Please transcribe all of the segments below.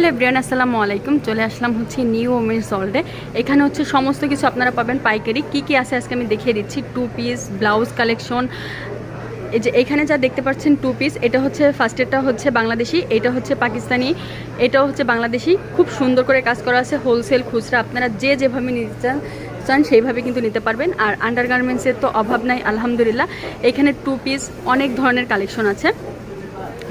Hello Brian আসসালামু আলাইকুম। চলে আসলাম হচ্ছে নিউ ওমেন্স সল্টে এখানে হচ্ছে সমস্ত কিছু আপনারা পাবেন পাইকারি। কি কি আছে আজকে আমি দেখিয়ে দিচ্ছি। টু পিস ব্লাউজ কালেকশন এই যে এখানে যা দেখতে পাচ্ছেন টু পিস এটা হচ্ছে ফার্স্টেরটা হচ্ছে বাংলাদেশি, এটা হচ্ছে পাকিস্তানি, এটাও হচ্ছে বাংলাদেশি। খুব সুন্দর করে কাজ করা আছে হোলসেল খুচরা। আপনারা যে যেভাবে নিতে চান চান সেইভাবে কিন্তু নিতে পারবেন। আর আন্ডারগার্মেন্টসের তো অভাব নাই, আলহামদুলিল্লাহ। এখানে টু পিস অনেক ধরনের কালেকশন আছে।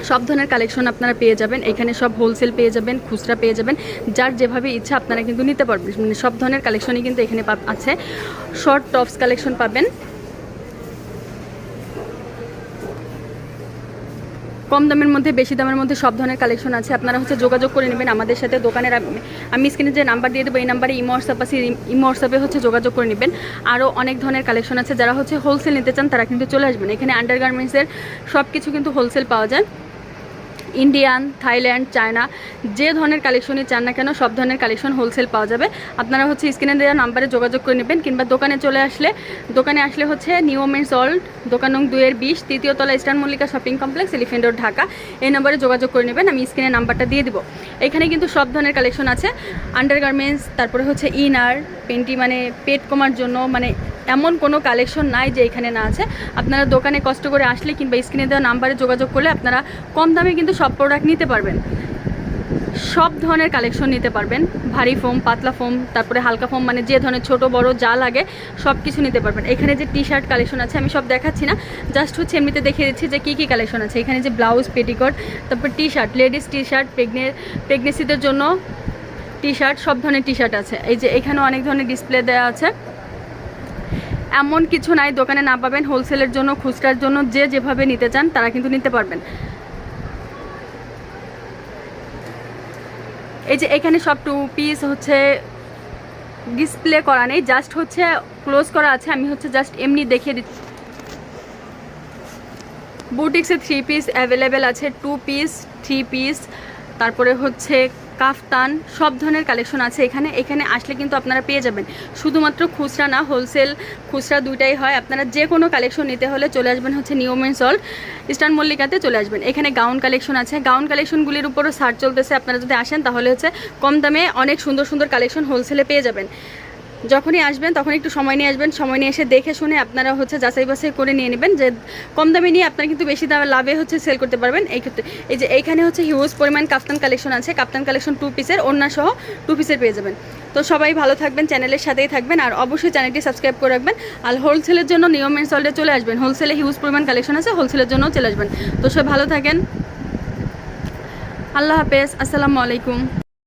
সব ধরনের কালেকশন আপনারা পেয়ে যাবেন। এখানে সব হোলসেল পেয়ে যাবেন, খুচরা পেয়ে যাবেন। যার যেভাবে ইচ্ছা আপনারা কিন্তু নিতে পারবেন। মানে সব ধরনের কালেকশনই কিন্তু এখানে আছে। শর্ট টপস কালেকশন পাবেন। কম দামের মধ্যে, বেশি দামের মধ্যে সব ধরনের কালেকশন আছে। আপনারা হচ্ছে যোগাযোগ করে নেবেন আমাদের সাথে দোকানের। আমি স্ক্রিনে যে নাম্বার দিয়ে দেবো, এই নাম্বারে ইমো হোয়াটসঅ্যাপ আছে। ইমো হোয়াটসঅ্যাপে হচ্ছে যোগাযোগ করে নেবেন। আরও অনেক ধরনের কালেকশন আছে। যারা হচ্ছে হোলসেল নিতে চান, তারা কিন্তু চলে আসবেন। এখানে আন্ডারগার্মেন্টসের সব কিছু কিন্তু হোলসেল পাওয়া যায়। ইন্ডিয়ান, থাইল্যান্ড, চায়না, যে ধরনের কালেকশনই চান না কেন, সব ধরনের কালেকশন হোলসেল পাওয়া যাবে। আপনারা হচ্ছে স্ক্রিনে দেওয়া নাম্বারে যোগাযোগ করে নেবেন কিংবা দোকানে চলে আসলে, দোকানে আসলে হচ্ছে নিউ ওমেন্স অল্ড দোকান নং দুইয়ের বিশ, তৃতীয় তলা eastern Mallika shopping complex elephant road Dhaka. এই নম্বরে যোগাযোগ করে নেবেন, আমি স্ক্রিনে নাম্বারটা দিয়ে দিব। এখানে কিন্তু সব ধরনের কালেকশন আছে। আন্ডারগার্মেন্টস তারপরে হচ্ছে ইনার পেন্টি মানে পেট কমার জন্য মানে এমন কোনো কালেকশন নাই যে এখানে না আছে। আপনারা দোকানে কষ্ট করে আসলে কিংবা স্ক্রিনে দেওয়া নাম্বারে যোগাযোগ করলে আপনারা কম দামে কিন্তু সব প্রোডাক্ট নিতে পারবেন। সব ধরনের কালেকশন নিতে পারবেন। ভারী ফোম পাতলা ফোম তারপরে হালকা ফোম মানে যে ধরনের ছোট, বড়, যা লাগে সব কিছু নিতে পারবেন। এখানে যে টি শার্ট কালেকশন আছে, আমি সব দেখাচ্ছি না। জাস্ট হচ্ছে এমনিতে দেখিয়ে দিচ্ছি যে কী কী কালেকশন আছে। এখানে যে ব্লাউজ পেটিকট তারপর T shirt ladies T shirt প্রেগনে প্রেগনেন্সিদের জন্য টি শার্ট সব ধরনের টি শার্ট আছে। এই যে এখানে অনেক ধরনের ডিসপ্লে দেওয়া আছে। এমন কিছু নাই, দোকানে না পাবেন হোলসেলের জন্য, খুচরার জন্য, যে যেভাবে নিতে চান, তারা কিন্তু নিতে পারবেন। এই যে এখানে সব টু পিস হচ্ছে ডিসপ্লে করা নেই জাস্ট হচ্ছে ক্লোজ করা আছে, আমি হচ্ছে জাস্ট এমনি দেখিয়ে দিচ্ছি। বুটিক্সে থ্রি পিস অ্যাভেলেবেল আছে টু পিস থ্রি পিস তারপরে হচ্ছে কাফতান, সব ধরনের কালেকশন আছে এখানে। এখানে আসলে কিন্তু আপনারা পেয়ে যাবেন। শুধুমাত্র খুচরা না হোলসেল খুচরা দুইটাই হয়। আপনারা যে কোনো কালেকশন নিতে হলে চলে আসবেন হচ্ছে নিয়মেন সল্ট ইস্টার্ন মল্লিকাতে চলে আসবেন। এখানে গাউন কালেকশন আছে। গাউন কালেকশনগুলির উপরও সার্চ চলতেছে। আপনারা যদি আসেন তাহলে হচ্ছে কম দামে অনেক সুন্দর সুন্দর কালেকশন হোলসেলে পেয়ে যাবেন। যখনই আসবেন, তখন একটু সময় নিয়ে আসবেন। সময় নিয়ে এসে দেখে শুনে আপনারা হচ্ছে যাচাই বাছাই করে নিয়ে নেবেন যে কম দামে নিয়ে আপনারা কিন্তু বেশি দামে লাভে হচ্ছে সেল করতে পারবেন। এই ক্ষেত্রে এই যে এইখানে হচ্ছে হিউজ পরিমাণ কাপ্তান কালেকশন আছে। কাপ্তান কালেকশন টু পিসের ওড়না সহ টু পিসের পেয়ে যাবেন। তো সবাই ভালো থাকবেন চ্যানেলের সাথেই থাকবেন আর অবশ্যই চ্যানেলটি সাবস্ক্রাইব করে রাখবেন। আর হোলসেলের জন্য নিয়ম মেন সল্টে চলে আসবেন। হোলসেলে হিউজ পরিমাণ কালেকশন আছে হোলসেলের জন্যও চলে আসবেন। তো সবাই ভালো থাকেন। আল্লাহ হাফেজ। আসসালামু আলাইকুম।